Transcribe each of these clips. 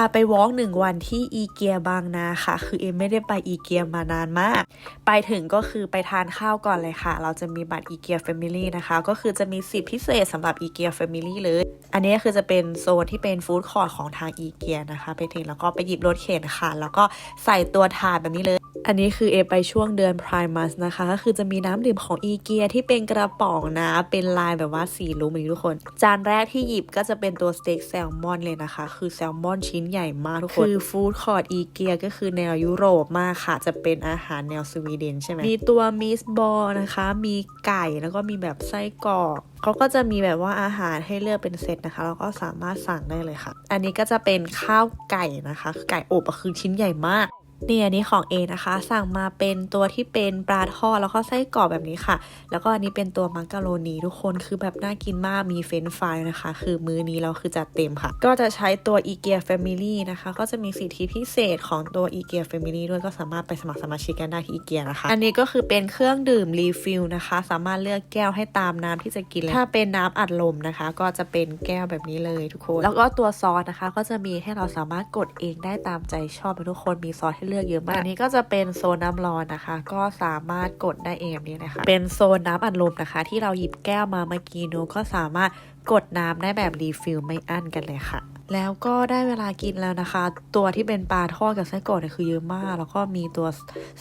าไปวอล์กหนึ่งวันที่อีเกียบางนาค่ะ คือเอมไม่ได้ไปอีเกียมานานมาก ไปถึงก็คือไปทานข้าวก่อนเลยค่ะ เราจะมีบัตรอีเกียแฟมิลี่นะคะ ก็คือจะมีสิทธิพิเศษสำหรับอีเกียแฟมิลี่เลย อันนี้คือจะเป็นโซนที่เป็นฟู้ดคอร์ทของทางอีเกียนะคะ ไปถึงแล้วก็ไปหยิบรถเข็นค่ะ แล้วก็ใส่ตัวถาดแบบนี้เลยอันนี้คือเอไปช่วงเดือนพริมัสนะคะ ก็คือจะมีน้ำดื่มของอีเกียที่เป็นกระป๋องนะ เป็นลายแบบว่าสีลุ้มนี้ทุกคน จานแรกที่หยิบก็จะเป็นตัวสเต็กแซลมอนเลยนะคะ คือแซลมอนชิ้นใหญ่มากทุกคน คือฟู้ดคอร์ทอีเกียก็คือแนวยุโรปมากค่ะ จะเป็นอาหารแนวสวีเดนใช่ไหม มีตัวมิสบอลนะคะ มีไก่แล้วก็มีแบบไส้กรอกเขาก็จะมีแบบว่าอาหารให้เลือกเป็นเซตนะคะแล้วก็สามารถสั่งได้เลยค่ะ อันนี้ก็จะเป็นข้าวไก่นะคะคือไก่อบอะคือชิ้นใหญ่มาก นี่อันนี้ของเอนะคะ สั่งมาเป็นตัวที่เป็นปลาทอดแล้วก็ไส้กรอกแบบนี้ค่ะ แล้วก็อันนี้เป็นตัวมักกะโรนีทุกคนคือแบบน่ากินมากมีเฟรนฟรายนะคะ คือมื้อนี้เราคือจัดเต็มค่ะ ก็จะใช้ตัว i ีเกีย Family นะคะ ก็จะมีสิทธิพิเศษของตัว i ีเกีย Family ด้วยก็สามารถไปสมัครสมาชิกกันได้ที่อีเกียนะคะ อันนี้ก็คือเป็นเครื่องดื่มรีฟิลนะคะ สามารถเลือกแก้วให้ตามน้ำที่จะกินเลยถ้าเป็นน้ำอัดลมนะคะ ก็จะเป็นแก้วแบบนี้เลยทุกคน แล้วก็ตัวซอสนะคะ ก็จะมีให้เราสามารถกดเองได้ตามใจชอบทุกคนมีซอสให้เลือกเยอะมากอันนี้ก็จะเป็นโซนน้ำร้อนนะคะ ก็สามารถกดได้เองแบบนี้นะคะ เป็นโซนน้ำอัดลมนะคะ ที่เราหยิบแก้วมาเมื่อกี้นูก็สามารถกดน้ำได้แบบรีฟิลไม่อั้นกันเลยค่ะ แล้วก็ได้เวลากินแล้วนะคะ ตัวที่เป็นปลาทอดกับไส้กรอกเนี่ยคือเยอะมาก แล้วก็มีตัว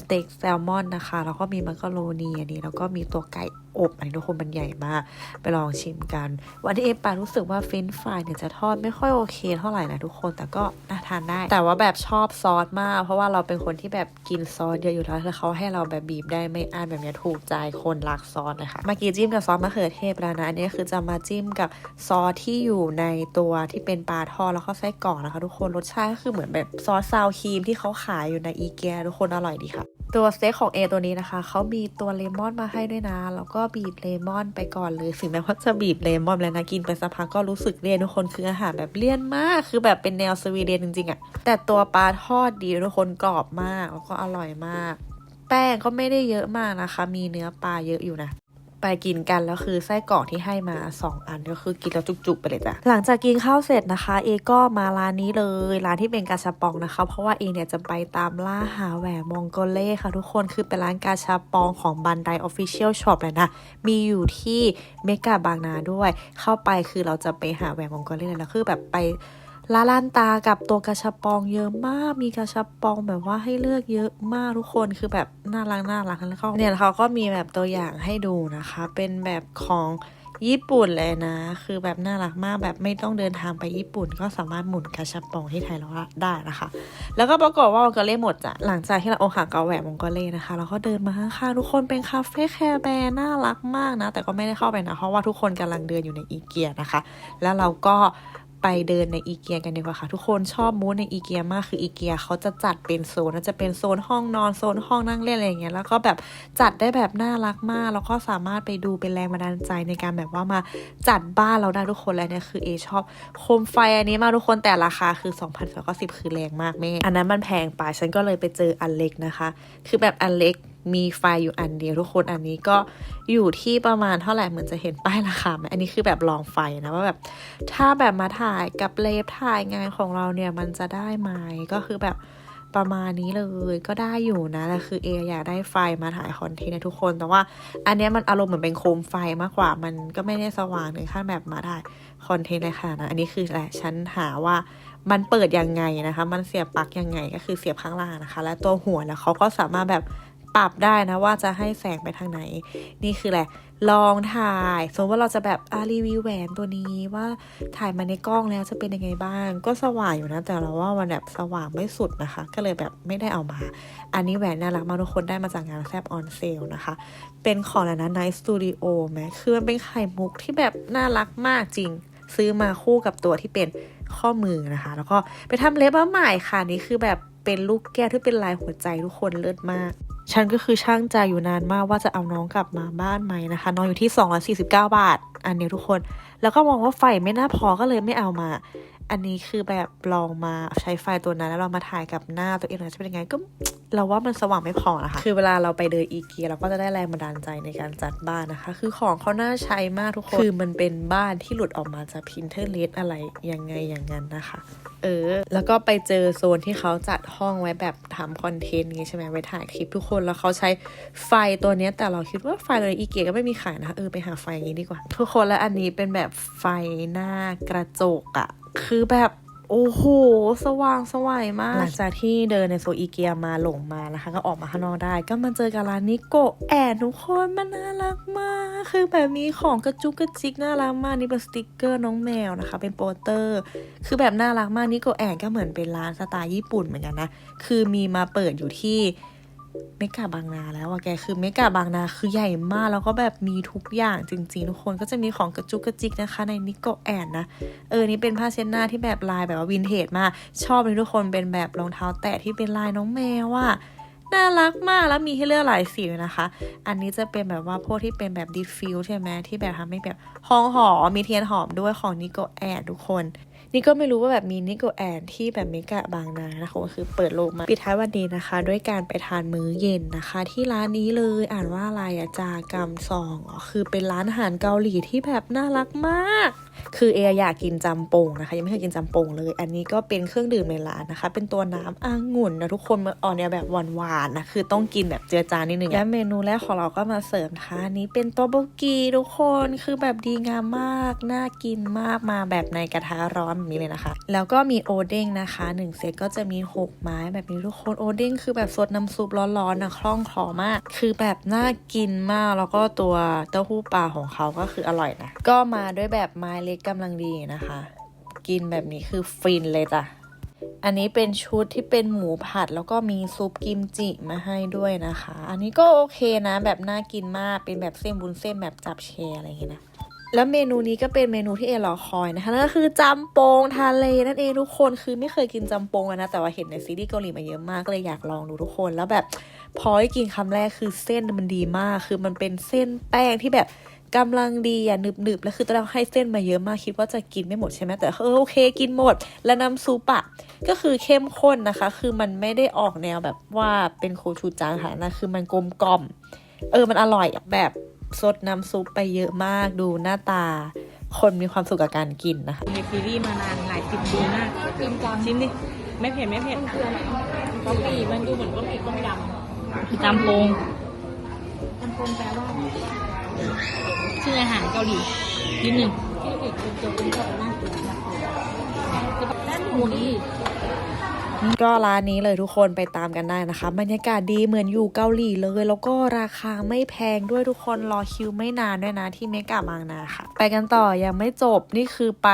สเต็กแซลมอนนะคะ แล้วก็มีมักกะโรนีอันนี้ แล้วก็มีตัวไก่อบอันนี้ทุกคนมันใหญ่มาก ไปลองชิมกัน วันที่เอปารู้สึกว่าเฟรนช์ฟรายเนี่ยจะทอดไม่ค่อยโอเคเท่าไหร่นะทุกคนแต่ก็น่าทานได้ แต่ว่าแบบชอบซอสมาก เพราะว่าเราเป็นคนที่แบบกินซอสเยอะอยู่แล้วแล้วเขาให้เราแบบบีบได้ไม่อั้นแบบเนี้ยถูกใจคนรักซอสเลยค่ะเมื่อกี้จิ้มกับซอสมะเขือเทศแล้วนะอันนี้คือจะมาจิ้มกับซอสที่อยู่ในตัวที่เป็นปลาทอดแล้วก็ไส้กรอกนะคะ ทุกคนรสชาติก็คือเหมือนแบบซอสซาวครีมที่เขาขายอยู่ในอีเกียทุกคนอร่อยดีค่ะ ตัวสเต็กของเอตัวนี้นะคะเขามีตัวเลมอนมาให้ด้วยนะแล้วก็บีบเลมอนไปก่อนเลยถึงแม้ว่าจะบีบเลมอนแล้วนะกินไปสักพักก็รู้สึกเลี่ยนทุกคนคืออาหารแบบเลี่ยนมาก คือแบบเป็นแนวสวีเดนจริงๆอะแต่ตัวปลาทอดดีทุกคนกรอบมากแล้วก็อร่อยมาก แป้งก็ไม่ได้เยอะมากนะคะ มีเนื้อปลาเยอะอยู่นะ ไปกินกันแล้วคือไส้กรอกที่ให้มา 2 อันก็คือกินแล้วจุกๆไปเลยจ้ะหลังจากกินข้าวเสร็จนะคะ เอก็มาร้านนี้เลยร้านที่เป็นกาชาปองนะคะ เพราะว่าเอเนี่ยจะไปตามล่าหาแหวนมองโกเล่ค่ะทุกคนคือเป็นร้านกาชาปองของบันไดออฟฟิเชียลช็อปเลยนะ มีอยู่ที่เมกาบางนาด้วย เข้าไปคือเราจะไปหาแหวนมองโกเล่เลยแล้วคือแบบไป ลาลานตากับตัวกระชับปองเยอะมาก มีกระชับปองแบบว่าให้เลือกเยอะมากทุกคน คือแบบน่ารักน่ารักแล้วเขาเนี่ยเขาก็มีแบบตัวอย่างให้ดูนะคะ เป็นแบบของญี่ปุ่นเลยนะ คือแบบน่ารักมากแบบไม่ต้องเดินทางไปญี่ปุ่น ก็สามารถหมุนกระชับปองที่ไทยเราได้นะคะ แล้วก็ปรากฏว่ามองโกเล่หมดจ้ะหลังจากที่เราอกหักเกาแหวมองโกเล่นะคะ เราก็เดินมาข้างๆทุกคนเป็นคาเฟ่แคร์แบร์น่ารักมากนะ แต่ก็ไม่ได้เข้าไปนะ เพราะว่าทุกคนกำลังเดินอยู่ในอีเกียนะคะ แล้วเราก็ ไปเดินในอีเกียกันดีกว่าค่ะ ทุกคนชอบมูดในอีเกียมากคืออีเกียเขาจะจัดเป็นโซนจะเป็นโซนห้องนอนโซนห้องนั่งเล่นอะไรอย่างเงี้ยแล้วก็แบบจัดได้แบบน่ารักมาก แล้วก็สามารถไปดูเป็นแรงบันดาลใจในการแบบว่ามาจัดบ้านเราได้ทุกคนแล้วเนี่ยคือเอชอบโคมไฟอันนี้มาทุกคนแต่ราคาคือ2 2 9 0คือแรงมากแม่อันนั้นมันแพงไปฉันก็เลยไปเจออันเล็กนะคะ คือแบบอันเล็ก มีไฟอยู่อันเดียวทุกคนอันนี้ก็อยู่ที่ประมาณเท่าไหร่เหมือนจะเห็นป้ายราคาไหมอันนี้คือแบบลองไฟนะว่าแบบถ้าแบบมาถ่ายกับเลฟถ่ายงานของเราเนี่ยมันจะได้ไหมก็คือแบบประมาณนี้เลยก็ได้อยู่นะแต่คือเออยากได้ไฟมาถ่ายคอนเทนต์ทุกคน แต่ว่าอันนี้มันอารมณ์เหมือนเป็นโคมไฟมากกว่า มันก็ไม่ได้สว่างถึงขั้นแบบมาถ่ายคอนเทนต์เลยค่ะนะอันนี้คือแหละฉันหาว่ามันเปิดยังไงนะคะ มันเสียบปลั๊กยังไงก็คือเสียบข้างล่างนะคะ และตัวหัวแล้วเขาก็สามารถแบบ ปรับได้นะว่าจะให้แสงไปทางไหน นี่คือแหละ ลองถ่ายสมมติว่าเราจะแบบอารีวิวแหวนตัวนี้ว่าถ่ายมาในกล้องแล้วจะเป็นยังไงบ้าง ก็สว่างอยู่นะ แต่เราว่ามันแบบสว่างไม่สุดนะคะ ก็เลยแบบไม่ได้เอามา อันนี้แหวนน่ารักมากทุกคนได้มาจากงานแซบออนเซลนะคะ เป็นของอะไรนะ Night Studio ไหมคือมันเป็นไข่มุกที่แบบน่ารักมากจริง ซื้อมาคู่กับตัวที่เป็นข้อมือนะคะ แล้วก็ไปทำเล็บมาใหม่ค่ะนี่คือแบบเป็นลูกแก้วที่เป็นลายหัวใจทุกคนเลิศมาก ฉันก็คือช่างใจอยู่นานมากว่าจะเอาน้องกลับมาบ้านไหมนะคะ น้องอยู่ที่ 249 บาท อันนี้ทุกคน แล้วก็มองว่าไฟไม่น่าพอก็เลยไม่เอามา อันนี้คือแบบลองมาใช้ไฟตัวนั้น แล้วเรามาถ่ายกับหน้าตัวเองนะจะเป็นยังไงก็เราว่ามันสว่างไม่พอนะคะ คือเวลาเราไปเดินอีเกียเราก็จะได้แรงบันดาลใจในการจัดบ้านนะคะ คือของเขาน่าใช้มากทุกคน คือมันเป็นบ้านที่หลุดออกมาจาก Pinterest อะไรยังไงอย่างนั้นนะคะ เออ แล้วก็ไปเจอโซนที่เขาจัดห้องไว้แบบทำคอนเทนต์ไงใช่ไหมไว้ถ่ายคลิปทุกคน แล้วเขาใช้ไฟตัวเนี้ยแต่เราคิดว่าไฟตัวอีเกียก็ไม่มีขายนะคะ เออไปหาไฟอย่างนี้ดีกว่า ทุกคนแล้วอันนี้เป็นแบบไฟหน้ากระจกอะ คือแบบโอ้โห สว่างสวายมาก หลังจากที่เดินในโซอีเกียมาหลงมานะคะ ก็ออกมาข้างนอกได้ ก็มาเจอกับร้านนิโกะแอนทุกคนมันน่ารักมาก คือแบบมีของกระจุกกระจิกน่ารักมาก นี่เป็นสติกเกอร์น้องแมวนะคะ เป็นโปสเตอร์ คือแบบน่ารักมากนิโกะแอนก็เหมือนเป็นร้านสไตล์ญี่ปุ่นเหมือนกันนะ คือมีมาเปิดอยู่ที่ เมกาบางนาแล้วอะแกคือเมกาบางนาคือใหญ่มากแล้วก็แบบมีทุกอย่างจริงๆ ทุกคนก็จะมีของกระจุกกระจิกนะคะ ในนิโกแอนนะ เออ นี่เป็นผ้าเช็ดหน้าที่แบบลายแบบว่าวินเทจมาก ชอบเลยทุกคนเป็นแบบรองเท้าแตะที่เป็นลายน้องแมวอะน่ารักมากแล้วมีให้เลือกหลายสีนะคะ อันนี้จะเป็นแบบว่าพวกที่เป็นแบบดิฟฟิวใช่ไหมที่แบบทำให้แบบห้องหอมมีเทียนหอมด้วยของนิโกแอนทุกคน นี่ก็ไม่รู้ว่าแบบมีนิโกแอนที่แบบเมกะบางนานะคะก็คือเปิดโลกมาปิดท้ายวันนี้นะคะ ด้วยการไปทานมื้อเย็นนะคะ ที่ร้านนี้เลยอ่านว่าอะไรอะจากัมซองอ๋อคือเป็นร้านอาหารเกาหลีที่แบบน่ารักมาก คือเออยากกินจำปงนะคะ ยังไม่เคยกินจำปงเลย อันนี้ก็เป็นเครื่องดื่มในร้านนะคะ เป็นตัวน้ำองุ่นนะทุกคนมันออกแนวแบบหวานๆนะคือต้องกินแบบเจือจานนิดนึงและเมนูแรกของเราก็มาเสิร์ฟนะคะนนี้เป็นโตโบกีทุกคนคือแบบดีงามมากน่ากินมากมาแบบในกระทะร้อนนี้เลยนะคะ แล้วก็มีโอเด้งนะคะหนึ่งเซตก็จะมี 6 ไม้แบบนี้ทุกคนโอเด้งคือแบบสดน้ำซุปร้อนๆนะคล่องคอมาก คือแบบน่ากินมากแล้วก็ตัวเต้าหู้ปลาของเขาก็คืออร่อยนะ ก็มาด้วยแบบไม้เล็กกำลังดีนะคะ กินแบบนี้คือฟินเลยจ้ะอันนี้เป็นชุดที่เป็นหมูผัดแล้วก็มีซุปกิมจิมาให้ด้วยนะคะ อันนี้ก็โอเคนะ แบบน่ากินมากเป็นแบบเส้นบุญเส้นแบบจับแชร์อะไรอย่างเงี้ยนะ แล้วเมนูนี้ก็เป็นเมนูที่เอรอคอยนะคะนั่นก็คือจำปงทะเลนั่นเองทุกคนคือไม่เคยกินจำปงนะแต่ว่าเห็นในซีรีส์เกาหลีมาเยอะมากก็เลยอยากลองดูทุกคนแล้วแบบพอได้กินคำแรกคือเส้นมันดีมาก คือมันเป็นเส้นแป้งที่แบบกำลังดีอะหนึบๆแล้วคือตอนแรกให้เส้นมาเยอะมากคิดว่าจะกินไม่หมดใช่ไหมแต่เออโอเคกินหมด และน้ำซุปอะก็คือเข้มข้นนะคะ คือมันไม่ได้ออกแนวแบบว่าเป็นโคชูจังค่ะนะคือมันกลมกล่อม เออมันอร่อยแบบ ซดน้ำซุปไปเยอะมากดูหน้าตา คนมีความสุขกับการกินนะคะในซีรีส์มานานหลายสิบปีมากกินจังชิ้นดิไม่เผ็ดไม่เผ็ดคืออะไรกะปิมันดูเหมือนกะปิต้มยจำปงำมันคงแปลว่าชื่ออาหารเกาหลีนิดหนึ่งที่เด็กเป็นตัวเป็นตัวน่ากินนะคือแบบด้านหมูนี่ ก็ร้านนี้เลยทุกคนไปตามกันได้นะคะ บรรยากาศดีเหมือนอยู่เกาหลีเลย แล้วก็ราคาไม่แพงด้วยทุกคนรอคิวไม่นานด้วยนะที่เมกาบางนาค่ะ ไปกันต่อยังไม่จบนี่คือไป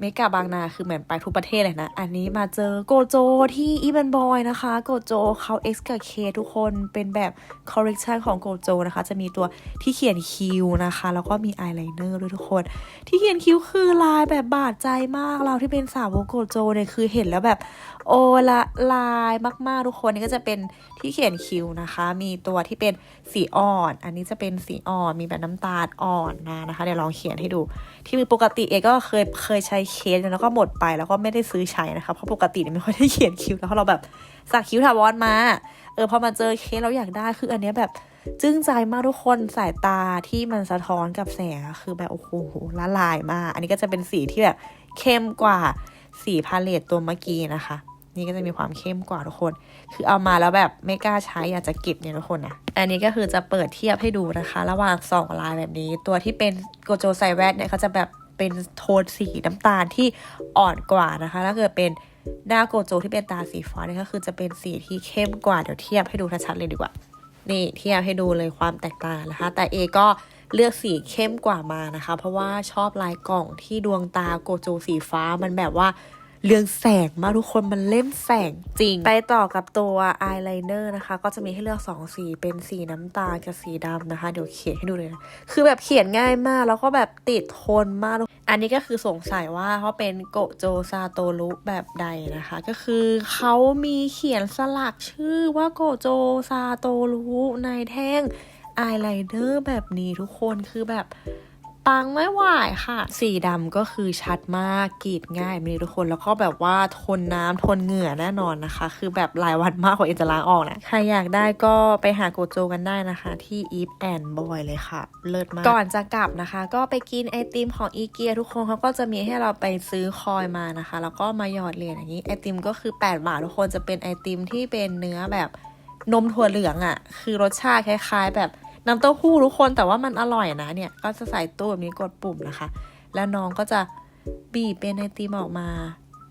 เมกาบางนาคือเหมือนไปทุกประเทศเลยนะ อันนี้มาเจอโกโจที่อีเวนบอยนะคะ โกโจเขา X กับ K ทุกคนเป็นแบบคอ r เร t ชันของโกโจนะคะ จะมีตัวที่เขียนคิวนะคะ แล้วก็มีอายไลเนอร์ด้วยทุกคน ที่เขียนคิ้วคือลายแบบบาดใจมาก เราที่เป็นสาวโกโจเนี่ยคือเห็นแล้วแบบโอละลายมากๆทุกคนนี่ก็จะเป็นที่เขียนคิ้วนะคะ มีตัวที่เป็นสีอ่อน อันนี้จะเป็นสีอ่อน มีแบบน้ำตาลอ่อนมานะคะ เดี๋ยวลองเขียนให้ดู ที่มีปกติเอก็เคยเคยใช้เคสแล้วก็หมดไปแล้วก็ไม่ได้ซื้อใช้นะคะเพราะปกติเนี่ยไม่ค่อยได้เขียนคิ้วแล้วเราแบบสักคิ้วถาวรมาเออพอมาเจอเคสเราอยากได้คืออันเนี้ยแบบจึ้งใจมากทุกคนสายตาที่มันสะท้อนกับแสงคือแบบโอ้โหละลายมาก อันนี้ก็จะเป็นสีที่แบบเข้มกว่าสีพาเลตตัวเมื่อกี้นะคะ นี่ก็จะมีความเข้มกว่าทุกคน คือเอามาแล้วแบบไม่กล้าใช้อยากจะเก็บเนี่ยทุกคนนะอันนี้ก็คือจะเปิดเทียบให้ดูนะคะ ระหว่างสองลายแบบนี้ ตัวที่เป็นโกโจไซแวดเนี่ยเขาจะแบบ เป็นโทนสีน้ำตาลที่อ่อนกว่านะคะ ถ้าเกิดเป็นหน้าโกโจที่เป็นตาสีฟ้าเนี่ยก็คือจะเป็นสีที่เข้มกว่า เดี๋ยวเทียบให้ดูชัดๆเลยดีกว่า นี่เทียบให้ดูเลยความแตกต่างนะคะ แต่เอก็เลือกสีเข้มกว่ามานะคะ เพราะว่าชอบลายกล่องที่ดวงตาโกโจสีฟ้ามันแบบว่า เรื่องแสงมากทุกคนมันเล่มแสงจริง ไปต่อกับตัวอายไลเนอร์นะคะ ก็จะมีให้เลือก 2 สีเป็นสีน้ำตาลกับสีดำนะคะ เดี๋ยวเขียนให้ดูเลยนะ คือแบบเขียนง่ายมาก แล้วก็แบบติดทนมาก อันนี้ก็คือสงสัยว่าเขาเป็นโกโจซาโตรุแบบใดนะคะ ก็คือเขามีเขียนสลักชื่อว่าโกโจซาโตรุในแท่งอายไลเนอร์แบบนี้ทุกคนคือแบบ ปังไม่ไหวค่ะ สีดำก็คือชัดมากกรีดง่ายมีทุกคนแล้วก็แบบว่าทนน้ำทนเหงื่อแน่นอนนะคะ คือแบบหลายวันมากกว่าเอ็นจะล้างออกนะใครอยากได้ก็ไปหาโกโจกันได้นะคะ ที่ Eve and Boy เลยค่ะ เลิศมาก ก่อนจะกลับนะคะ ก็ไปกินไอติมของอีเกียทุกคนเขาก็จะมีให้เราไปซื้อคอยมานะคะ แล้วก็มาหยอดเหรียญอย่างนี้ไอติมก็คือ 8 บาททุกคนจะเป็นไอติมที่เป็นเนื้อแบบนมถั่วเหลืองอะ่ะ คือรสชาติคล้าย ๆ แบบ น้ำเต้าหู้ทุกคนแต่ว่ามันอร่อยนะเนี่ย ก็จะใส่ตู้แบบนี้กดปุ่มนะคะ แล้วน้องก็จะบีบเป็นไอติมออกมา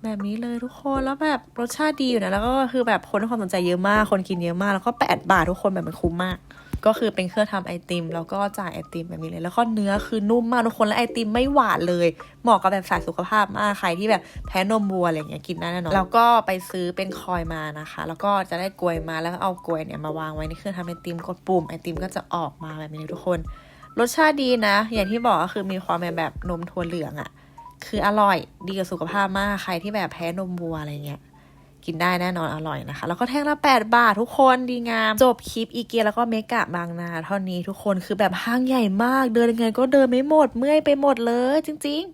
แบบนี้เลยทุกคนแล้วแบบรสชาติดีอยู่นะแล้วก็คือแบบคนให้ความสนใจเยอะมาก คนกินเยอะมากแล้วก็ 8 บาททุกคนแบบมันคุ้มมาก ก็คือเป็นเครื่องทำไอติม แล้วก็จ่ายไอติมแบบนี้เลย แล้วก็เนื้อคือนุ่มมากทุกคนและไอติมไม่หวานเลย เหมาะกับแบบสายสุขภาพมากใครที่แบบแพ้นมวัวอะไรอย่างเงี้ยกินได้แน่นอนแล้วก็ไปซื้อเป็นคอยมานะคะ แล้วก็จะได้กลวยมาแล้วเอากลวยเนี่ยมาวางไว้ในเครื่องทำไอติมกดปุ่มไอติมก็จะออกมาแบบนี้ทุกคน รสชาติดีนะ อย่างที่บอกก็คือมีความแบบนมถั่วเหลืองอะ่ะคืออร่อยดีกับสุขภาพมากใครที่แบบแพ้นมวัวอะไรเงี้ย กินได้แน่นอนอร่อยนะคะ แล้วก็แท่งละ 8 บาททุกคนดีงาม จบคลิปอีเกียแล้วก็เมกะบางนาเท่านี้ทุกคนคือแบบห้างใหญ่มาก เดินยังไงก็เดินไม่หมดเมื่อยไปหมดเลยจริง ๆ